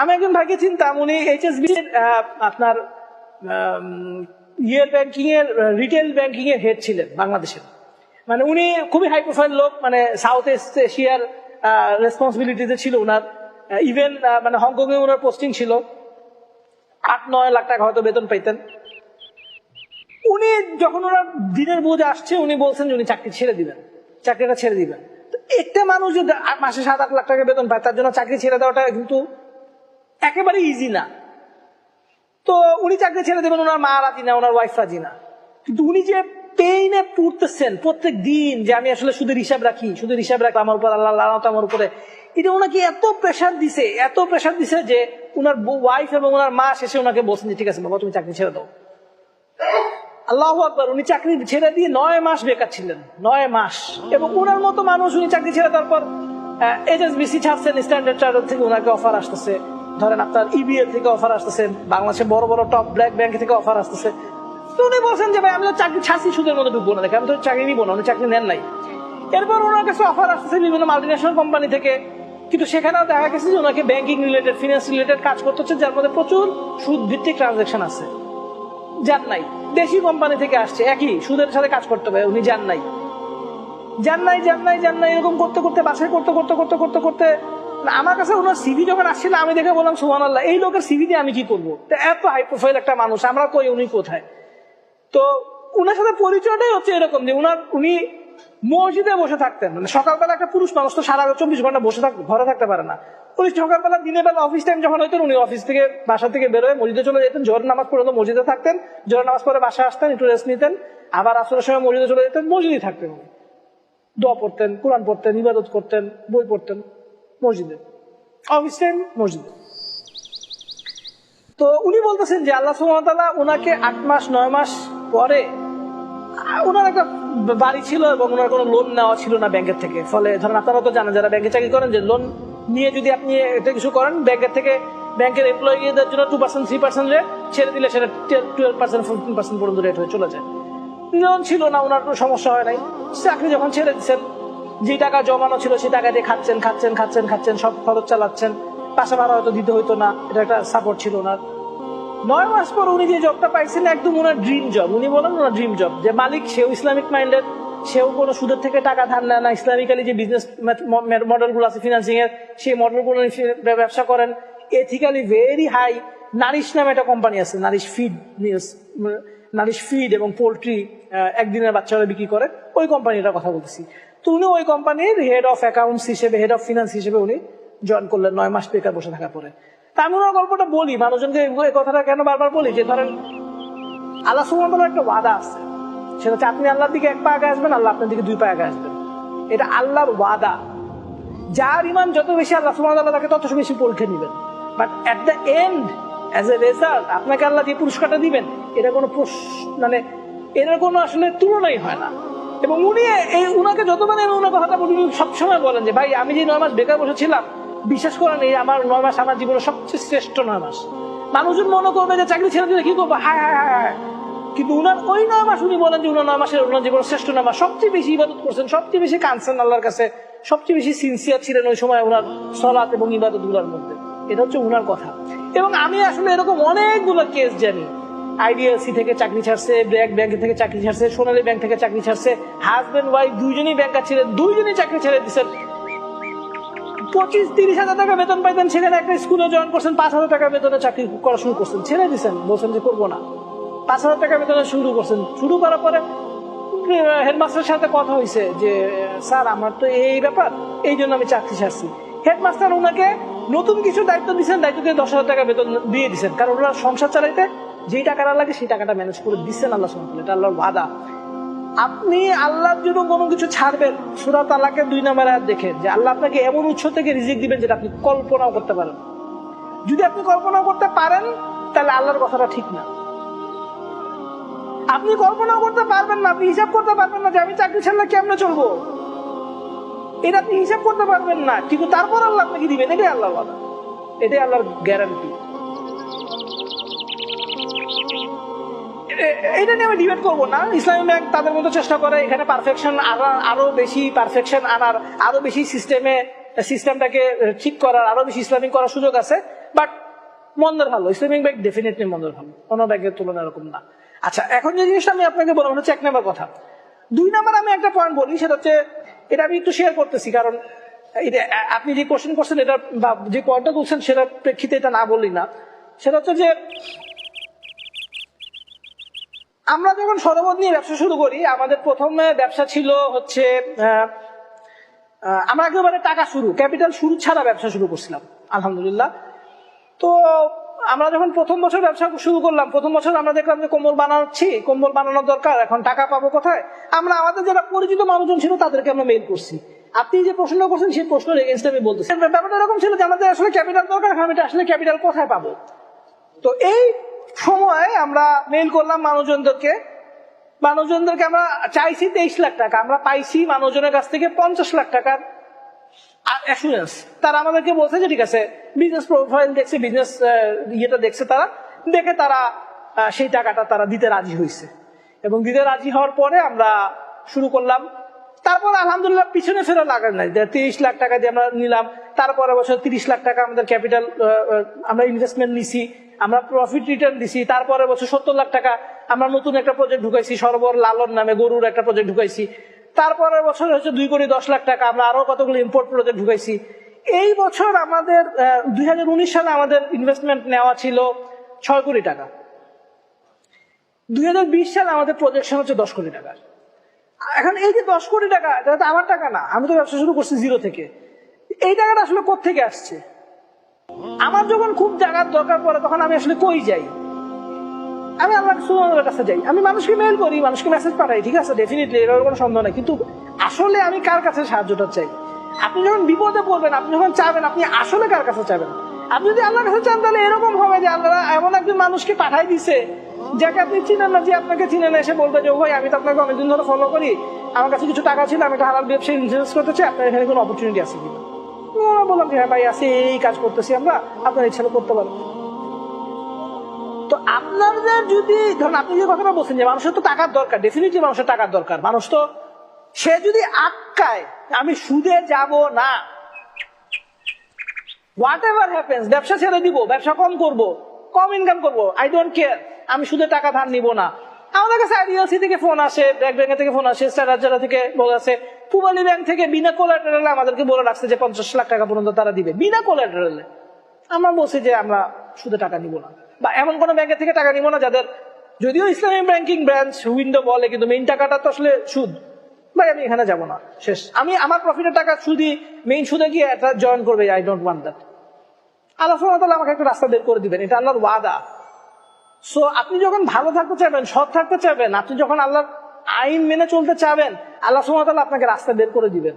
আমি একজন ভাইকে চিনতাম, উনি এইচএসবি আপনার ইয়ের ব্যাংকিং এর রিটেল ব্যাংকিং এর হেড ছিলেন বাংলাদেশের। মানে উনি খুবই হাই প্রোফাইল লোক মানে সাউথ ইস্ট এশিয়ার রেসপন্সিবিলিটিতে ছিল ওনার ইভেন মানে হংকং এ ওনার পোস্টিং ছিল। আট, নয় লাখ টাকা হয়তো বেতন পাইতেন। উনি যখন ওনার দিনের বোঝ আসছে, উনি বলছেন যে উনি চাকরি ছেড়ে দিবেন, চাকরিটা ছেড়ে দিবেন। একটা মানুষ যদি মাসে সাত, আট লাখ টাকা বেতন পায়, তার জন্য চাকরি ছেড়ে দেওয়াটা কিন্তু একেবারে ইজি না। তো উনি চাকরি ছেড়ে দেবেন, ওনার মা রাজি না, ওনার ওয়াইফ রাজি না। কিন্তু উনি যে পেইনে পড়তেছেন প্রত্যেক দিন, যে আমি আসলে শুধু হিসাব রাখি শুধু হিসাব রাখি আমার উপর আল্লাহ লানত আমার উপরে, এটা ওনাকে এত প্রেশার দিছে, এত প্রেশার দিছে যে ওনার ওয়াইফ এবং ওনার মা শেষে ওনাকে বলছেন যে, ঠিক আছে বাবা, তুমি চাকরি ছেড়ে দাও। আল্লাহ আকবর, উনি চাকরি ছেড়ে দিয়ে নয় মাস বেকার ছিলেন, নয় মাস। এবং ওনার মতো মানুষ উনি চাকরি ছেড়ে তারপর এইচএসবিসি ছাড়ছেন স্ট্যান্ডার্ড চার্টার থেকে ওনাকে অফার আসতেছে। ধরেন আপনার ইবিএ থেকে অফার আসতেছে, বাংলাদেশে বড় বড় টপ ব্ল্যাক ব্যাংক থেকে অফার আসতেছে। তো উনি বলছেন যে, ভাই, আমি তো চাকরি ছাড়ছি সুদের মধ্যে ঢুকবো না দেখে, আমি তো চাকরি নিবো না, উনি চাকরি নেন নাই। এরপর ওনার কাছে অফার আসতেছে বিভিন্ন মাল্টিনেশনাল কোম্পানি থেকে। কিন্তু সেখানেও দেখা গেছে যে ওনাকে ব্যাংকিং রিলেটেড ফিনান্স রিলেটেড কাজ করতে হচ্ছে, যার মধ্যে প্রচুর সুদ ভিত্তিক ট্রানজাকশন আছে। যান নাই। দেশি কোম্পানি থেকে আসছে, একই, সুদের সাথে কাজ করতে হবে, উনি যান নাই। যান নাই যান নাই যান নাই, এরকম করতে করতে, বাছাই করতে করতে করতে করতে করতে আমার কাছে ওনার সিভি যখন আসছিল, আমি দেখে বললাম সুমান আল্লাহ এই লোকের সিভি দিয়ে আমি কি করব? এত হাই প্রোফাইল একটা মানুষ, আমরা কই, উনি কোথায়? তো উনার সাথে পরিচয়টাই হচ্ছে এরকম যে উনার, উনি মসজিদে বসে থাকতেন। মানে সকালবেলা একটা পুরুষ মানুষ তো সারা চব্বিশ ঘণ্টা বসে ঘরে থাকতে পারে না। উনি সকালবেলা, দিনের বেলা অফিস টাইম যখন হইতেন উনি অফিস থেকে বাসা থেকে বেরোয় মসজিদে চলে যেতেন। জোর নামাজ তো মসজিদে থাকতেন। জোর নামাজ পরে বাসা আসতেন, একটু রেস্ট নিতেন। আবার আসরের সময় মসজিদে চলে যেতেন মসজিদে থাকতেন দোয়া পড়তেন, কোরআন পড়তেন, ইবাদত করতেন, বই পড়তেন। মসজিদে। অফিস টাইম মসজিদে। তো উনি বলতেছেন যে আল্লাহ সুমতাল্লাহ ওনাকে আট মাস, নয় মাস পরে ওনার একটা বাড়ি ছিল এবং ওনার কোনো লোন নেওয়া ছিল না ব্যাংকের থেকে। ফলে ধরেন আপনারা তো জানেন যারা ব্যাংকে চাকরি করেন যে লোন নিয়ে যদি আপনি এটা কিছু করেন, ব্যাংকের থেকে ব্যাংকের এমপ্লয়ীদের জন্য two percent three percent rate ছেড়ে দিলে সেটা টুয়েলভ পার্সেন্ট ফোরটিন পার্সেন্ট পর্যন্ত রেট হয়ে চলে যায়। লোন ছিল না ওনার কোনো সমস্যা হয় নাই। চাকরি যখন ছেড়ে দিচ্ছেন যে টাকা জমানো ছিল সেই টাকা দিয়ে খাচ্ছেন খাচ্ছেন খাচ্ছেন খাচ্ছেন, সব খরচ চালাচ্ছেন। পাশে ভাড়া হয়তো দিতে হইতো না, এটা একটা সাপোর্ট ছিল ওনার। নয় মাস পর উনি যে জবটা পাইছেন, একদম ওনার ড্রিম জব উনি বলেন ওনার ড্রিম জব যে মালিক, সেও ইসলামিক মাইন্ডেড সেও কোনো সুদের থেকে টাকা ধার নেয় না। ইসলামিক্যালি যে বিজনেস মডেলগুলো আছে ফিনান্সিং এর, সেই মডেলগুলো ব্যবসা করেন। এথিক্যালি ভেরি হাই নারিশ নামে একটা কোম্পানি আছে নারিশ ফিড নারিশ ফিড এবং পোলট্রি একদিনের বাচ্চারা বিক্রি করে। ওই কোম্পানিটার কথা বলতেছি। তো উনি ওই কোম্পানির হেড অফ অ্যাকাউন্টস হিসেবে হেড অফ ফিনান্স হিসেবে উনি জয়েন করলেন নয় মাস বেকার বসে থাকার পরে। তা আমি ওনার গল্পটা বলি, মানুষজনকে এই কথাটা কেন বারবার বলি? যে ধরেন, আল্লাহ সুমতলার একটা ওয়াদা আছে। সেটা হচ্ছে, আপনি আল্লাহর দিকে এক পা আগে আসবেন, আল্লাহ আপনার দিকে দুই পা আগে আসবেন। এটা আল্লাহর ওয়াদা। যার ইমান যত বেশি আল্লাহ সুমতাল্লাহ তাকে তত বেশি পরীক্ষা নেবেন but at the end as a result আপনাকে আল্লাহ যে পুরস্কারটা দিবেন, এটা কোনো মানে এটার কোনো আসলে তুলনাই হয় না। এবং উনি এই উনাকে যতবার আমি ওনার কথাটা বলি সবসময় বলেন যে, ভাই, আমি যে নয় মাস বেকার বসেছিলাম, বিশ্বাস করেন, এই আমার নয় মাস আমার জীবনের সবচেয়ে শ্রেষ্ঠ নয় মাস। মানুষজন মনে করবে যে, চাকরি ছেড়ে দিলে কি করব? হায় হায় হায় হায়। কিন্তু উনার ওই নয় মাস উনি বলেন যে, উনার নয় মাসের ওনার জীবনের শ্রেষ্ঠ নয় মাস। সবচেয়ে বেশি ইবাদত করছেন, সবচেয়ে বেশি কানছেন আল্লাহর কাছে, সবচেয়ে বেশি সিনসিয়ার ছিলেন ওই সময় ওনার সলাৎ এবং ইবাদতগুলার মধ্যে। এটা হচ্ছে উনার কথা। এবং আমি আসলে এরকম অনেকগুলো কেস জানি। আইডিএলসি থেকে চাকরি ছাড়ছে ব্র্যাক ব্যাংক থেকে চাকরি ছাড়ছে, সোনালী ব্যাংক থেকে চাকরি ছাড়ছে হাজব্যান্ড ওয়াইফ দুইজনই ব্যাংকার ছিলেন দুইজনই চাকরি ছেড়ে দিচ্ছেন পঁচিশ, তিরিশ হাজার টাকা বেতন পাইতেন সেখানে একটা স্কুলে জয়েন করছেন, পাঁচ হাজার টাকা বেতনে চাকরি করা শুরু করছেন, ছেড়ে দিচ্ছেন বলছেন যে করব না। পাঁচ হাজার টাকা বেতনে শুরু করছেন, শুরু করার পরে হেডমাস্টারের সাথে কথা হয়েছে যে, স্যার, আমার তো এই ব্যাপার, এই জন্য আমি চাকরি ছাড়ছি। হেডমাস্টার ওনাকে নতুন কিছু দায়িত্ব দিচ্ছেন দায়িত্ব দিয়ে দশ হাজার টাকা বেতন দিয়ে দিচ্ছেন কারণ ওনার সংসার চালাইতে যেই টাকাটা লাগে সেই টাকাটা ম্যানেজ করে দিচ্ছেন আল্লাহ সুবহানাহু এটা আল্লাহর ওয়াদা। আপনি আল্লাহর জন্য কোনো কিছু ছাড়বেন। সুরাত আল্লাহকে দুই নাম্বার আয়াত দেখেন যে আল্লাহ আপনাকে এমন উৎস থেকে রিজিক দিবেন যেটা আপনি কল্পনাও করতে পারেন। যদি আপনি কল্পনা করতে পারেন, তাহলে আল্লাহর কথাটা ঠিক না। আপনি কল্পনাও করতে পারবেন না, আপনি হিসাব করতে পারবেন না যে আমি চাকরি ছাড়লে কেমনে চলবো। এটা আপনি হিসাব করতে পারবেন না। কিন্তু তারপর আল্লাহ আপনাকে দিবেন, এটাই আল্লাহ এটাই আল্লাহর গ্যারান্টি এটা নিয়ে আমি ডিবেট করব না। ইসলামী ব্যাংক তাদের মতো চেষ্টা করে, এখানে পারফেকশন আনার আরও বেশি পারফেকশন আনার, আরও বেশি সিস্টেমে সিস্টেমটাকে ঠিক করার, আরও বেশি ইসলামিক করার সুযোগ আছে। বাট মন্দের ভালো ইসলামিক ব্যাংক ডেফিনেটলি মন্দের ভালো। কোনো ব্যাংকের তুলনায় এরকম না। আচ্ছা এখন যে জিনিসটা আমি আপনাকে বললাম, হচ্ছে এক নম্বর কথা। দুই নাম্বার আমি একটা পয়েন্ট বলি, সেটা হচ্ছে, এটা আমি একটু শেয়ার করতেছি, কারণ এটা আপনি যে কোশ্চেন করছেন এটা বা, যে পয়েন্টটা বলছেন সেটার প্রেক্ষিতে এটা না বলি না। সেটা হচ্ছে যে আমরা যখন সরবত নিয়ে ব্যবসা শুরু করি, আমাদের প্রথমে ব্যবসা ছিল হচ্ছে আমরা একেবারে টাকা শুরু, ক্যাপিটাল শুরু ছাড়া ব্যবসা শুরু করছিলাম, আলহামদুলিল্লাহ। তো আমরা যখন প্রথম বছর ব্যবসা শুরু করলাম, প্রথম বছর আমরা দেখলাম যে কম্বল বানাচ্ছি, কম্বল বানানোর দরকার, এখন টাকা পাবো কোথায়? আমরা, আমাদের যারা পরিচিত মানুষজন ছিল তাদেরকে আমরা মেইল করছি। আপনি যে প্রশ্ন করছেন, সেই প্রশ্নের এগেনস্টে আমি বলতেছি। ব্যাপারটা এরকম ছিল যে আমাদের আসলে ক্যাপিটাল দরকার আমি আসলে ক্যাপিটাল কোথায় পাবো? তো এই সময় আমরা মেইল করলাম মানুষজনদেরকে। মানুষজনদেরকে আমরা চাইছি তেইশ লাখ টাকা। আমরা পাইছি মানুষজনের কাছ থেকে পঞ্চাশ লাখ টাকার তারা আমাদেরকে বলছে যে, ঠিক আছে বিজনেস প্রোফাইল দেখছে বিজনেস ইয়েটা দেখছে তারা। দেখে তারা সেই টাকাটা তারা দিতে রাজি হয়েছে। এবং দিতে রাজি হওয়ার পরে আমরা শুরু করলাম তারপর আলহামদুলিল্লাহ পিছনে ফেরা লাগার নাই। তিরিশ লাখ টাকা দিয়ে আমরা নিলাম, তারপরে বছর তিরিশ লাখ টাকা আমাদের ক্যাপিটাল আমরা ইনভেস্টমেন্ট নিছি, আমরা প্রফিট রিটার্ন দিছি, তারপরে বছর সত্তর লাখ টাকা আমরা নতুন একটা প্রজেক্ট ঢুকাইছি, সরবর লালন নামে গরুর একটা প্রজেক্ট ঢুকাইছি। তারপরের বছর হচ্ছে দুই কোটি দশ লাখ টাকা আমরা আরও কতগুলো ইম্পোর্ট প্রজেক্ট ঢুকাইছি। এই বছর আমাদের দুই হাজার উনিশ সালে আমাদের ইনভেস্টমেন্ট নেওয়া ছিল ছয় কোটি টাকা। দুই হাজার বিশ সালে আমাদের প্রজেকশন হচ্ছে দশ কোটি টাকা। এখন এই যে দশ কোটি টাকা, এটা তো আমার টাকা না, আমি তো ব্যবসা শুরু করছি জিরো থেকে। এই টাকাটা আসলে কোথেকে আসছে? আমার যখন খুব জায়গার দরকার পড়ে, তখন আমি আসলে কই যাই? আমি আল্লাহ সুবহানাহুর কাছে যাই। আমি মানুষকে মেল করি, মানুষকে মেসেজ পাঠাই, ঠিক আছে? ডেফিনেটলি এর কোনো সন্দেহ নাই। কিন্তু আসলে আমি কার কাছে সাহায্যটা চাই? আপনি যখন বিপদে পড়বেন, আপনি যখন চাবেন আপনি আসলে কার কাছে চাবেন আপনি যদি আল্লাহর কাছে চান, তাহলে এরকম হবে যে আল্লাহ এমন একজন মানুষকে পাঠাই দিছে, যাকে আপনি চিনেন না, যে আপনাকে চিনে না, এসে বলবে যে ভাই, আমি তো আপনাকে অনেকদিন ধরে ফলো করি। আমার কাছে কিছু টাকা ছিল, আমি একটা হালাল ব্যবসায় ইনভেস্ট করতে চাই আপনার এখানে কোনো অপরচুনিটি আছে কিনা? ও বললাম যে হ্যাঁ ভাই, আছে, এই কাজ করতেছি আমরা, আপনার ইচ্ছা করতে পারেন। তো আপনাদের যদি, ধরুন আপনি যে কথাটা বলছেন যে, মানুষের তো টাকার দরকার ডেফিনেটলি মানুষের টাকার দরকার। মানুষ তো, সে যদি আটকায়, আমি সুদে যাব না হোয়াট এভার হ্যাপেন্স ব্যবসা ছেড়ে দিব, ব্যবসা কম করব, কম ইনকাম করব আই ডোন্ট কেয়ার আমি সুদে টাকা ধার নিব না। আমাদের কাছে আইডিএলসি থেকে ফোন আসে, ব্যাংক ব্যাংক থেকে ফোন আসে স্টার রাজ্জারা থেকে বলে আছে পূবালী ব্যাংক থেকে বিনা কোলাটারেলে আমাদেরকে বলে রাখছে যে পঞ্চাশ লাখ টাকা পর্যন্ত তারা দিবে, বিনা কোলাটারেলে আমরা বলছি যে আমরা সুদে টাকা নিব না। বা এমন কোনো ব্যাংকের থেকে টাকা নিব না যাদের, যদিও ইসলামী ব্যাংকিং ব্রাঞ্চ উইন্ডো বলে, কিন্তু মেইন টাকাটা তো আসলে সুদ। ভাই, আমি এখানে যাব না। শেষ। আমি আমার প্রফিটের টাকা সুদি মেইন সুদে গিয়ে এটা জয়েন করবে আই ডোন্ট ওয়ান্ট দ্যাট আল্লাহ তাআলা আমাকে একটা রাস্তা বের করে দিবেন, এটা আল্লাহর ওয়াদা। সো আপনি যখন ভালো থাকতে চাইবেন, সৎ থাকতে চাইবেন, আপনি যখন আল্লাহর আইন মেনে চলতে চাবেন, আল্লাহ তাআলা আপনাকে রাস্তা বের করে দিবেন।